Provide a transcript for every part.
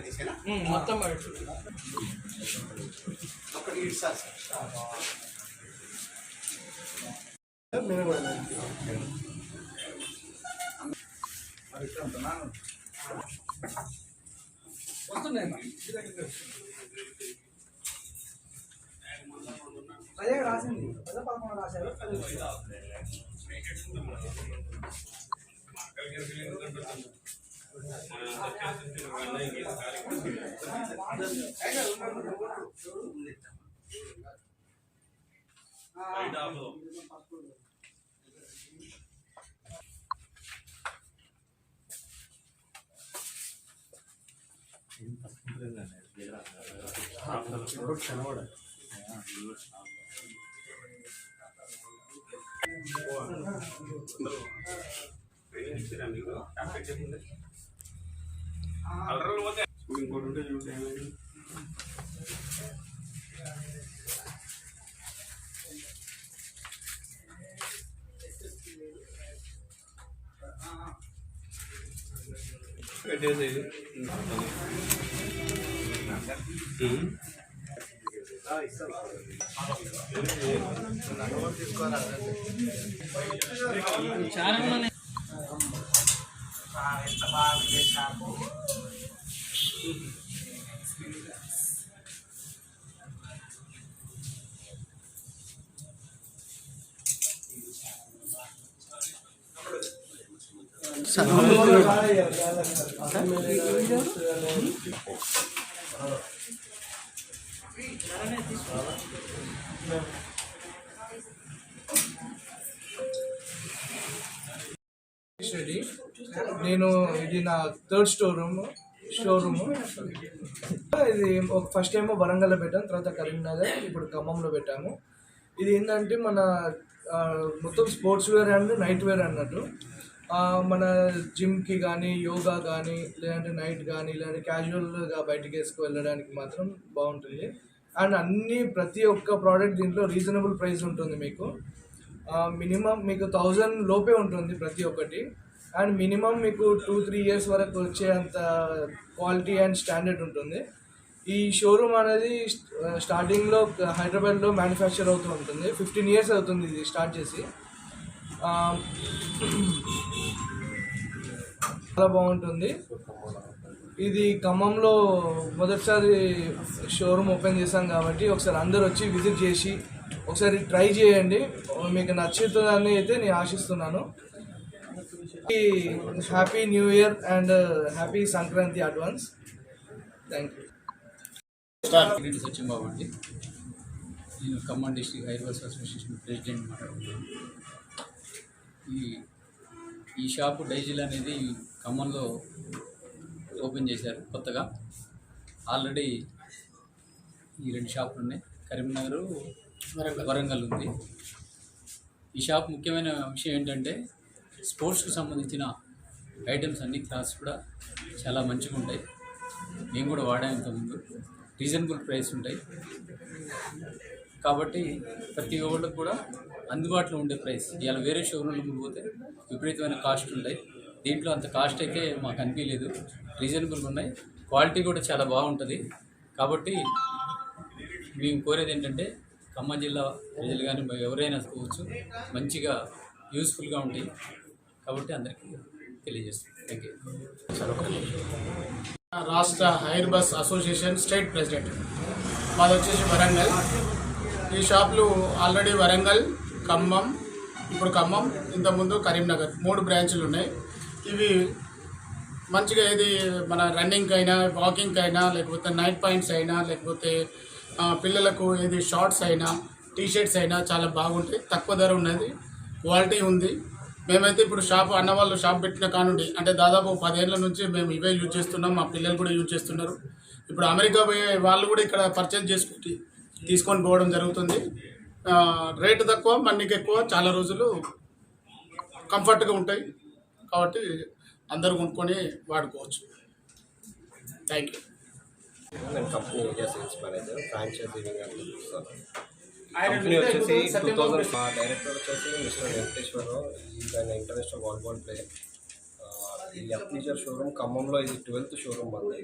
చేసేనా మొత్తం ఒకటి ఇటు సార్. అదే రాసింది పదో పదకొండు రాశారు కనబడాలి ఇంకోటి ఉంటే చూడండి పెట్టేసేది చాలా రెడ్డి నేను ఇది నా థర్డ్ స్టోర్ రూమ్ షోరూమ్ ఇది ఒక ఫస్ట్ ఏమో వరంగల్లో పెట్టాము తర్వాత కరీంనగర్ ఇప్పుడు ఖమ్మంలో పెట్టాము. ఇది ఏంటంటే మన మొత్తం sports wear and night wear అన్నట్టు. మన జిమ్కి కానీ యోగా కానీ లేదంటే నైట్ కానీ లేదంటే క్యాజువల్గా బయటికి వేసుకు వెళ్ళడానికి మాత్రం బాగుంటుంది. అండ్ అన్ని ప్రతి ఒక్క ప్రోడక్ట్ దీంట్లో రీజనబుల్ ప్రైస్ ఉంటుంది మీకు. మినిమం మీకు థౌజండ్ లోపే ఉంటుంది ప్రతి ఒక్కటి. అండ్ మినిమం మీకు టూ త్రీ ఇయర్స్ వరకు వచ్చేంత క్వాలిటీ అండ్ స్టాండర్డ్ ఉంటుంది. ఈ షోరూమ్ అనేది స్టార్టింగ్లో హైదరాబాద్లో మ్యానుఫ్యాక్చర్ అవుతూ ఉంటుంది. ఫిఫ్టీన్ ఇయర్స్ అవుతుంది ఇది స్టార్ట్ చేసి. చాలా బాగుంటుంది. ఇది ఖమ్మంలో మొదటిసారి షోరూమ్ ఓపెన్ చేశాం కాబట్టి ఒకసారి అందరు వచ్చి విజిట్ చేసి ఒకసారి ట్రై చేయండి. మీకు నచ్చుతుందని అయితే నేను ఆశిస్తున్నాను. Happy new year and happy Sankranti advance thank you Reddy Satyambabu అండి నేను Khammam district Hyderabad association president మాట్లాడుతున్నాను. ఈ ఈ షాపు డైజిల్ అనేది ఖమ్మంలో ఓపెన్ చేశారు కొత్తగా. ఆల్రెడీ ఈ రెండు షాపులు ఉన్నాయి. కరీంనగర్ వరంగల్ ఉంది. ఈ షాప్ ముఖ్యమైన విషయం ఏంటంటే స్పోర్ట్స్కి సంబంధించిన ఐటమ్స్ అన్ని క్లాస్ కూడా చాలా మంచిగా ఉంటాయి. నేను కూడా వాడాను ఇంతకుముందు. రీజనబుల్ ప్రైస్ ఉంటాయి. కాబట్టి ప్రతి ఒక్కళ్ళకి కూడా అందుబాటులో ఉండే ప్రైస్. ఇవాళ వేరే షోరూమ్లకు పోతే విపరీతమైన కాస్ట్ ఉంటాయి. దీంట్లో అంత కాస్ట్ అయితే మాకు అనిపించలేదు. రీజనబుల్గా ఉన్నాయి. క్వాలిటీ కూడా చాలా బాగుంటుంది. కాబట్టి మేము కోరేది ఏంటంటే ఖమ్మం జిల్లా ప్రజలు కానీ ఎవరైనా పోవచ్చు మంచిగా యూస్ఫుల్గా ఉంటాయి. కాబట్టి అందరికీ తెలియజేస్తుంది. థ్యాంక్ యూ రాష్ట్ర hire bus association state president. మాది వచ్చేసి వరంగల్. ఈ షాపులు ఆల్రెడీ వరంగల్ ఖమ్మం ఇప్పుడు ఖమ్మం ఇంతకుముందు కరీంనగర్ మూడు బ్రాంచులు ఉన్నాయి. ఇవి మంచిగా ఏది మన రన్నింగ్కి అయినా వాకింగ్కి అయినా లేకపోతే నైట్ పాయింట్స్ అయినా లేకపోతే పిల్లలకు ఏది షార్ట్స్ అయినా టీషర్ట్స్ అయినా చాలా బాగుంటాయి. తక్కువ ధర ఉన్నది క్వాలిటీ ఉంది. మేమైతే ఇప్పుడు షాప్ అన్న వాళ్ళు షాప్ పెట్టిన కానుండి అంటే దాదాపు పదేళ్ళ నుంచి మేము ఇవే యూజ్ చేస్తున్నాం మా పిల్లలు కూడా యూజ్ చేస్తున్నారు. ఇప్పుడు అమెరికా పోయే వాళ్ళు కూడా ఇక్కడ పర్చేజ్ చేసుకుంటే తీసుకొని పోవడం జరుగుతుంది. రేటు తక్కువ మనకి ఎక్కువ చాలా రోజులు కంఫర్ట్గా ఉంటాయి. కాబట్టి అందరూ కొనుక్కొని వాడుకోవచ్చు. థ్యాంక్ యూ నేను కంపెనీ మేనేజర్ ఫ్రాంచైజీ కంపెనీ వచ్చేసి టూ థౌజండ్ మా డైరెక్టర్ వచ్చేసి మిస్టర్ వెంకటేశ్వరరావు ఈజ్ ఆయన ఇంటర్నేషనల్ వాలీబాల్ ప్లేయర్ ఈ అప్లీజర్ షోరూమ్ ఖమ్మంలో ఇది ట్వెల్త్ షోరూమ్ మంది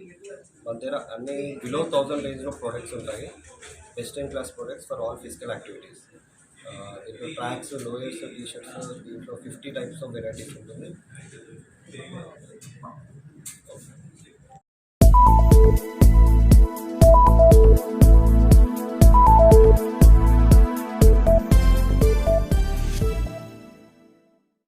మన దగ్గర అన్ని బిలో థౌజండ్ రేంజ్లో ప్రొడక్ట్స్ ఉంటాయి. Best in class products for all physical activities దీంట్లో ట్రాక్స్ లోయర్స్ టీ షర్ట్స్ దీంట్లో ఫిఫ్టీ టైప్స్ ఆఫ్ వెరైటీస్ ఉంటుంది.